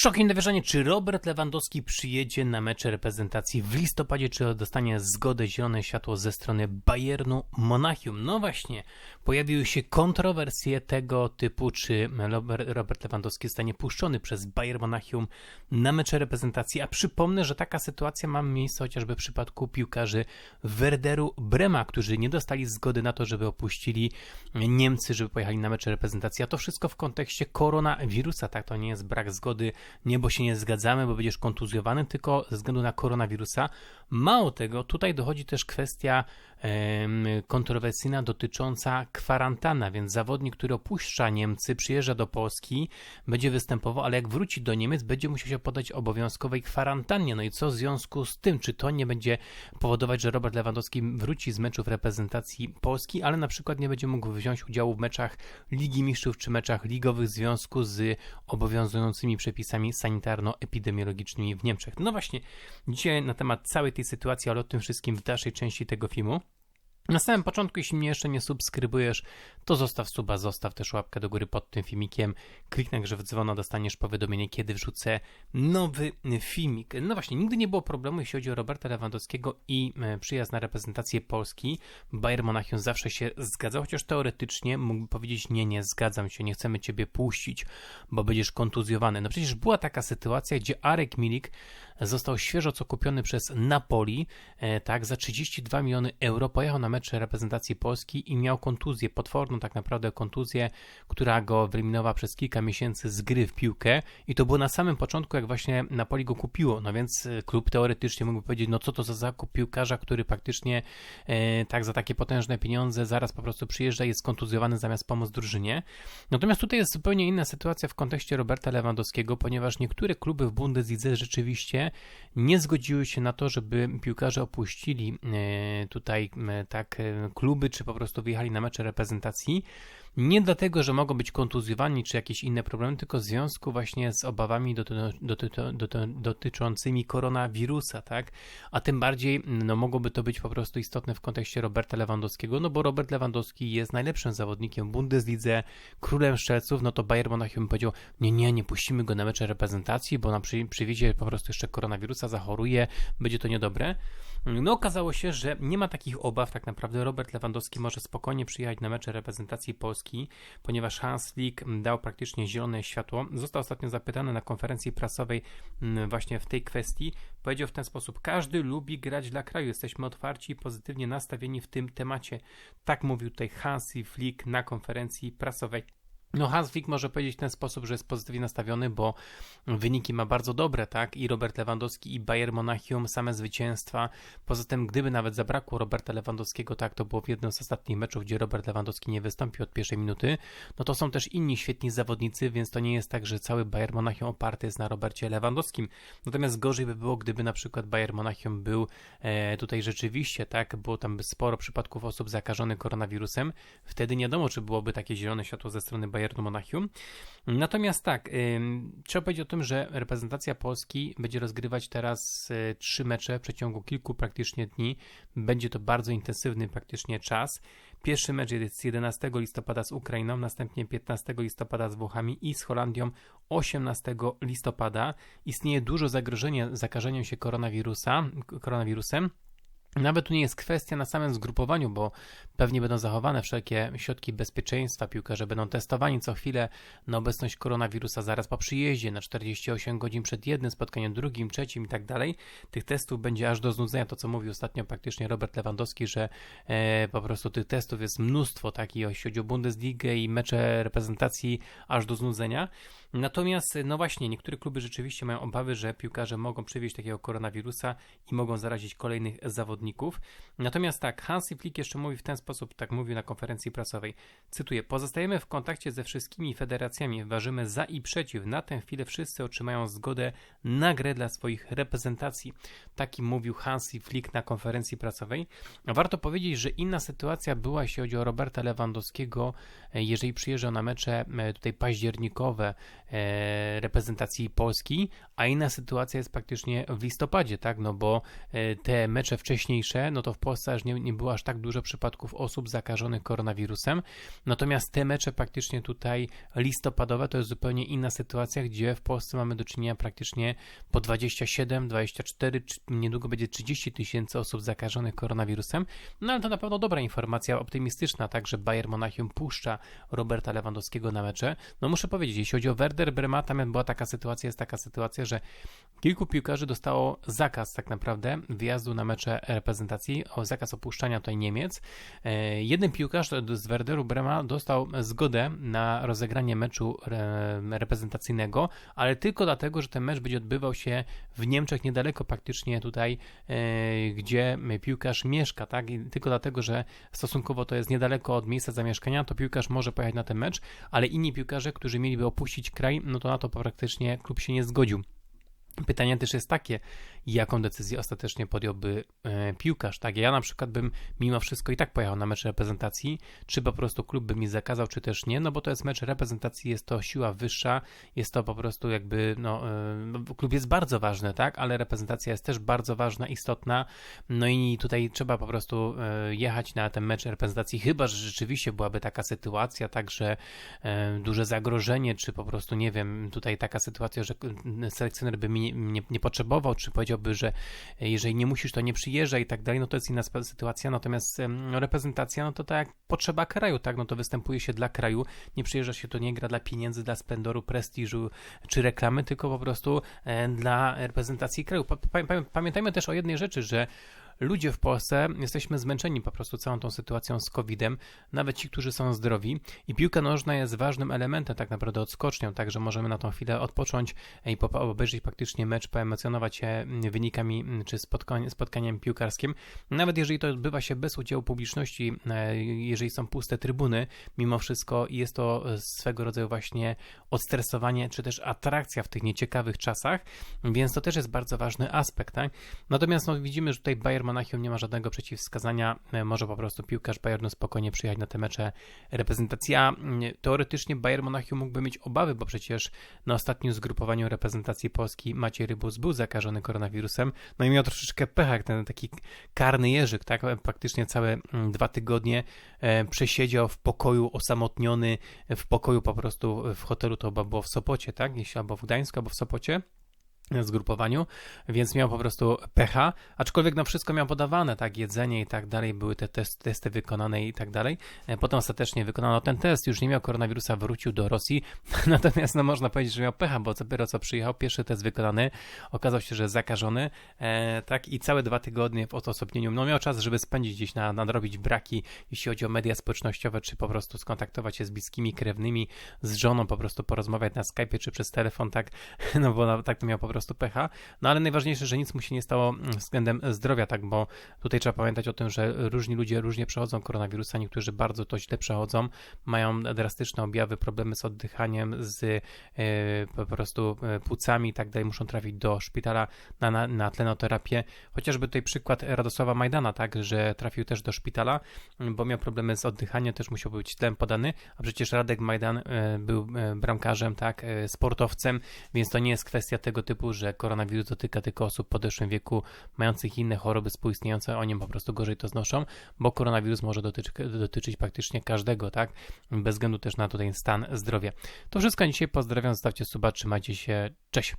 Szok i niedowierzanie, czy Robert Lewandowski przyjedzie na mecze reprezentacji w listopadzie, czy dostanie zgodę, zielone światło ze strony Bayernu Monachium? No właśnie, pojawiły się kontrowersje tego typu, czy Robert Lewandowski zostanie puszczony przez Bayern Monachium na mecze reprezentacji, a przypomnę, że taka sytuacja ma miejsce chociażby w przypadku piłkarzy Werderu Brema, którzy nie dostali zgody na to, żeby opuścili Niemcy, żeby pojechali na mecze reprezentacji, a to wszystko w kontekście koronawirusa, tak, to nie jest brak zgody nie, bo się nie zgadzamy, bo będziesz kontuzjowany, tylko ze względu na koronawirusa. Mało tego, tutaj dochodzi też kwestia kontrowersyjna dotycząca kwarantanna, więc zawodnik, który opuszcza Niemcy, przyjeżdża do Polski, będzie występował, ale jak wróci do Niemiec, będzie musiał się podać obowiązkowej kwarantannie. No i co w związku z tym? Czy to nie będzie powodować, że Robert Lewandowski wróci z meczów reprezentacji Polski, ale na przykład nie będzie mógł wziąć udziału w meczach Ligi Mistrzów czy meczach ligowych w związku z obowiązującymi przepisami sanitarno-epidemiologicznymi w Niemczech? No właśnie, dzisiaj na temat całej tej sytuacji, ale o tym wszystkim w dalszej części tego filmu. Na samym początku, jeśli mnie jeszcze nie subskrybujesz, to zostaw suba, zostaw też łapkę do góry pod tym filmikiem. Kliknij grze w dzwono, dostaniesz powiadomienie, kiedy wrzucę nowy filmik. No właśnie, nigdy nie było problemu, jeśli chodzi o Roberta Lewandowskiego i e, przyjazd na reprezentację Polski. Bayern Monachium zawsze się zgadzał, chociaż teoretycznie mógłby powiedzieć, nie, nie, zgadzam się, nie chcemy ciebie puścić, bo będziesz kontuzjowany. No przecież była taka sytuacja, gdzie Arek Milik został świeżo co kupiony przez Napoli, e, tak, za 32 miliony euro pojechał na mecz reprezentacji Polski i miał kontuzję, potworną tak naprawdę kontuzję, która go wyeliminowała przez kilka miesięcy z gry w piłkę. I to było na samym początku, jak właśnie Napoli go kupiło, no więc e, klub teoretycznie mógłby powiedzieć, no co to za zakup piłkarza, który praktycznie e, tak za takie potężne pieniądze zaraz po prostu przyjeżdża i jest kontuzjowany zamiast pomóc drużynie. Natomiast tutaj jest zupełnie inna sytuacja w kontekście Roberta Lewandowskiego, ponieważ niektóre kluby w Bundeslidze rzeczywiście nie zgodziły się na to, żeby piłkarze opuścili e, tutaj tak e, kluby, czy po prostu wyjechali na mecze reprezentacji. Nie dlatego, że mogą być kontuzjowani czy jakieś inne problemy, tylko w związku właśnie z obawami doty doty doty dotyczącymi koronawirusa, tak? A tym bardziej no, mogłoby to być po prostu istotne w kontekście Roberta Lewandowskiego, no bo Robert Lewandowski jest najlepszym zawodnikiem w Bundeslidze, królem szczelców, no to Bayern Monachium powiedział, nie, nie, nie puścimy go na mecze reprezentacji, bo nam przy, przywiezie po prostu jeszcze koronawirusa, zachoruje, będzie to niedobre. No okazało się, że nie ma takich obaw, tak naprawdę Robert Lewandowski może spokojnie przyjechać na mecze reprezentacji Polski, ponieważ Hans Flick dał praktycznie zielone światło. Został ostatnio zapytany na konferencji prasowej mm, właśnie w tej kwestii. Powiedział w ten sposób: Każdy lubi grać dla kraju, jesteśmy otwarci i pozytywnie nastawieni w tym temacie. Tak mówił tutaj Hansi Flick na konferencji prasowej. No, Hansvik może powiedzieć w ten sposób, że jest pozytywnie nastawiony, bo wyniki ma bardzo dobre, tak? I Robert Lewandowski i Bayern Monachium same zwycięstwa. Poza tym, gdyby nawet zabrakło Roberta Lewandowskiego, tak, to było w jednym z ostatnich meczów, gdzie Robert Lewandowski nie wystąpił od pierwszej minuty, no to są też inni świetni zawodnicy, więc to nie jest tak, że cały Bayern Monachium oparty jest na Robercie Lewandowskim. Natomiast gorzej by było, gdyby na przykład Bayern Monachium był e, tutaj rzeczywiście, tak, było tam sporo przypadków osób zakażonych koronawirusem, wtedy nie wiadomo, czy byłoby takie zielone światło ze strony Bayern Bayernu Monachium. Natomiast tak, trzeba powiedzieć o tym, że reprezentacja Polski będzie rozgrywać teraz y, trzy mecze w przeciągu kilku praktycznie dni. Będzie to bardzo intensywny praktycznie czas. Pierwszy mecz jest 11 listopada z Ukrainą, następnie 15 listopada z Włochami i z Holandią 18 listopada. Istnieje dużo zagrożenia zakażeniem się koronawirusa, koronawirusem. Nawet tu nie jest kwestia na samym zgrupowaniu, bo pewnie będą zachowane wszelkie środki bezpieczeństwa. Piłkarze będą testowani co chwilę na obecność koronawirusa zaraz po przyjeździe, na 48 godzin przed jednym spotkaniem, drugim, trzecim i tak dalej. Tych testów będzie aż do znudzenia. To, co mówił ostatnio praktycznie Robert Lewandowski, że e, po prostu tych testów jest mnóstwo, tak, jeśli chodzi o Bundesligę i mecze reprezentacji aż do znudzenia. Natomiast, no właśnie, niektóre kluby rzeczywiście mają obawy, że piłkarze mogą przywieźć takiego koronawirusa i mogą zarazić kolejnych zawodników. Natomiast tak, Hansi Flick jeszcze mówi w ten sposób, tak mówił na konferencji prasowej, cytuję, pozostajemy w kontakcie ze wszystkimi federacjami, ważymy za i przeciw, na tę chwilę wszyscy otrzymają zgodę na grę dla swoich reprezentacji. Taki mówił Hansi Flick na konferencji prasowej. Warto powiedzieć, że inna sytuacja była, jeśli chodzi o Roberta Lewandowskiego, jeżeli przyjeżdżał na mecze e, tutaj październikowe reprezentacji Polski, a inna sytuacja jest praktycznie w listopadzie, tak, no bo e, te mecze wcześniejsze, no to w Polsce aż nie, nie było aż tak dużo przypadków osób zakażonych koronawirusem, natomiast te mecze praktycznie tutaj listopadowe to jest zupełnie inna sytuacja, gdzie w Polsce mamy do czynienia praktycznie po 27, 24, niedługo będzie 30 tysięcy osób zakażonych koronawirusem, no ale to na pewno dobra informacja, optymistyczna, tak, że Bayern Monachium puszcza Roberta Lewandowskiego na mecze. No muszę powiedzieć, jeśli chodzi o Werder Brema, tam była taka sytuacja, jest taka sytuacja, że kilku piłkarzy dostało zakaz tak naprawdę wyjazdu na mecze reprezentacji, zakaz opuszczania tutaj Niemiec. E, jeden piłkarz z Werderu Brema dostał zgodę na rozegranie meczu reprezentacyjnego, ale tylko dlatego, że ten mecz będzie odbywał się w Niemczech, niedaleko praktycznie tutaj, e, gdzie piłkarz mieszka, tak? I tylko dlatego, że stosunkowo to jest niedaleko od miejsca zamieszkania, to piłkarz może pojechać na ten mecz, ale inni piłkarze, którzy mieliby opuścić kraj, no to na to praktycznie klub się nie zgodził. Pytanie też jest takie, jaką decyzję ostatecznie podjąłby e, piłkarz. Tak, ja na przykład bym mimo wszystko i tak pojechał na mecz reprezentacji, czy po prostu klub by mi zakazał, czy też nie, no bo to jest mecz reprezentacji, jest to siła wyższa, jest to po prostu jakby, no, e, no klub jest bardzo ważny, tak, ale reprezentacja jest też bardzo ważna, istotna, no i tutaj trzeba po prostu e, jechać na ten mecz reprezentacji, chyba, że rzeczywiście byłaby taka sytuacja, tak, że e, duże zagrożenie, czy po prostu, nie wiem, tutaj taka sytuacja, że selekcjoner by mi nie, nie, potrzebował, czy powiedziałby, że jeżeli nie musisz, to nie przyjeżdża i tak dalej, no to jest inna sytuacja, natomiast reprezentacja, no to tak jak potrzeba kraju, tak, no to występuje się dla kraju, nie przyjeżdża się, to nie gra dla pieniędzy, dla splendoru, prestiżu czy reklamy, tylko po prostu e, dla reprezentacji kraju. Pamiętajmy też o jednej rzeczy, że ludzie w Polsce jesteśmy zmęczeni po prostu całą tą sytuacją z COVID-em, nawet ci, którzy są zdrowi i piłka nożna jest ważnym elementem tak naprawdę odskocznią, także możemy na tą chwilę odpocząć i obejrzeć praktycznie mecz, poemocjonować się wynikami czy spotkaniem, spotkaniem piłkarskim. Nawet jeżeli to odbywa się bez udziału publiczności, e, jeżeli są puste trybuny, mimo wszystko jest to swego rodzaju właśnie odstresowanie, czy też atrakcja w tych nieciekawych czasach, więc to też jest bardzo ważny aspekt. Tak? Natomiast no, widzimy, że tutaj Bayern Monachium nie ma żadnego przeciwwskazania. E, może po prostu piłkarz Bayernu spokojnie przyjechać na te mecze reprezentacji. A mm, teoretycznie Bayern Monachium mógłby mieć obawy, bo przecież na ostatnim zgrupowaniu reprezentacji Polski Maciej Rybus był zakażony koronawirusem. No i miał troszeczkę pecha, jak ten taki karny jeżyk, tak? Praktycznie całe mm, dwa tygodnie e, przesiedział w pokoju osamotniony, w pokoju po prostu w hotelu, to chyba było w Sopocie, tak? Albo w Gdańsku, albo w Sopocie zgrupowaniu, więc miał po prostu pecha, aczkolwiek na wszystko miał podawane, tak, jedzenie i tak dalej, były te test, testy wykonane i tak dalej. E, potem ostatecznie wykonano ten test, już nie miał koronawirusa, wrócił do Rosji, natomiast no można powiedzieć, że miał pecha, bo dopiero co przyjechał, pierwszy test wykonany, okazał się, że zakażony, e, tak, i całe dwa tygodnie w odosobnieniu, no miał czas, żeby spędzić gdzieś na, nadrobić braki, jeśli chodzi o media społecznościowe, czy po prostu skontaktować się z bliskimi, krewnymi, z żoną, po prostu porozmawiać na Skype, czy przez telefon, tak, no bo tak to miał po prostu prostu pecha. No ale najważniejsze, że nic mu się nie stało mm, względem zdrowia, tak, bo tutaj trzeba pamiętać o tym, że różni ludzie różnie przechodzą koronawirusa, niektórzy bardzo to źle przechodzą, mają drastyczne objawy, problemy z oddychaniem, z e, po prostu e, płucami i tak dalej, muszą trafić do szpitala na, na, na tlenoterapię. Chociażby tutaj przykład Radosława Majdana, tak, że trafił też do szpitala, bo miał problemy z oddychaniem, też musiał być tlen podany, a przecież Radek Majdan e, był bramkarzem, tak, sportowcem, więc to nie jest kwestia tego typu, że koronawirus dotyka tylko osób w podeszłym wieku, mających inne choroby współistniejące, oni po prostu gorzej to znoszą, bo koronawirus może dotyczy, dotyczyć praktycznie każdego, tak? Bez względu też na tutaj stan zdrowia. To wszystko dzisiaj, pozdrawiam, zostawcie suba, trzymajcie się, cześć!